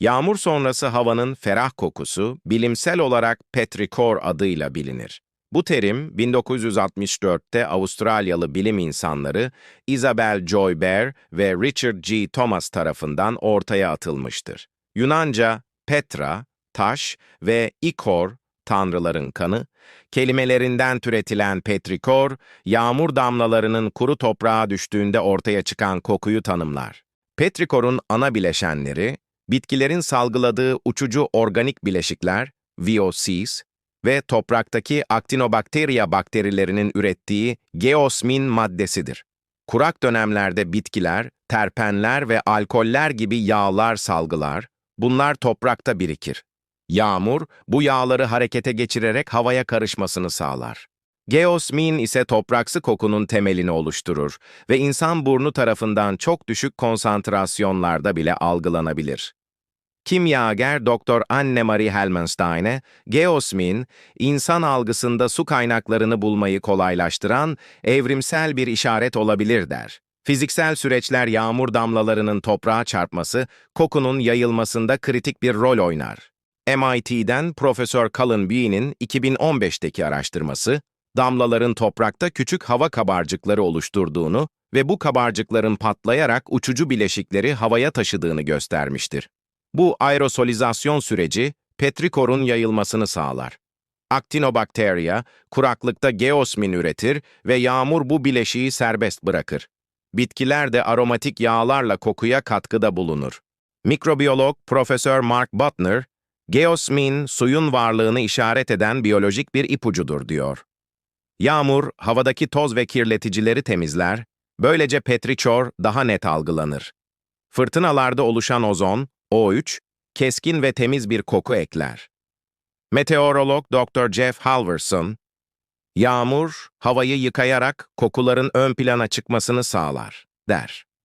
Yağmur sonrası havanın ferah kokusu bilimsel olarak petrikor adıyla bilinir. Bu terim 1964'te Avustralyalı bilim insanları Isabel Joy Baer ve Richard G. Thomas tarafından ortaya atılmıştır. Yunanca Petra, taş ve ikor, tanrıların kanı, kelimelerinden türetilen petrikor, yağmur damlalarının kuru toprağa düştüğünde ortaya çıkan kokuyu tanımlar. Petrikor'un ana bileşenleri, bitkilerin salgıladığı uçucu organik bileşikler, VOCs ve topraktaki Actinobacteria bakterilerinin ürettiği geosmin maddesidir. Kurak dönemlerde bitkiler, terpenler ve alkoller gibi yağlar salgılar, bunlar toprakta birikir. Yağmur, bu yağları harekete geçirerek havaya karışmasını sağlar. Geosmin ise topraksı kokunun temelini oluşturur ve insan burnu tarafından çok düşük konsantrasyonlarda bile algılanabilir. Kimyager Dr. Anne-Marie Helmenstein'e, geosmin, insan algısında su kaynaklarını bulmayı kolaylaştıran evrimsel bir işaret olabilir der. Fiziksel süreçler yağmur damlalarının toprağa çarpması, kokunun yayılmasında kritik bir rol oynar. MIT'den Profesör Colin Bee'nin 2015'teki araştırması, damlaların toprakta küçük hava kabarcıkları oluşturduğunu ve bu kabarcıkların patlayarak uçucu bileşikleri havaya taşıdığını göstermiştir. Bu aerosolizasyon süreci, petrikorun yayılmasını sağlar. Actinobacteria, kuraklıkta geosmin üretir ve yağmur bu bileşiği serbest bırakır. Bitkiler de aromatik yağlarla kokuya katkıda bulunur. Mikrobiyolog Profesör Mark Butner, geosmin suyun varlığını işaret eden biyolojik bir ipucudur diyor. Yağmur, havadaki toz ve kirleticileri temizler, böylece petrichor daha net algılanır. Fırtınalarda oluşan ozon, O3, keskin ve temiz bir koku ekler. Meteorolog Dr. Jeff Halverson, yağmur, havayı yıkayarak kokuların ön plana çıkmasını sağlar, der.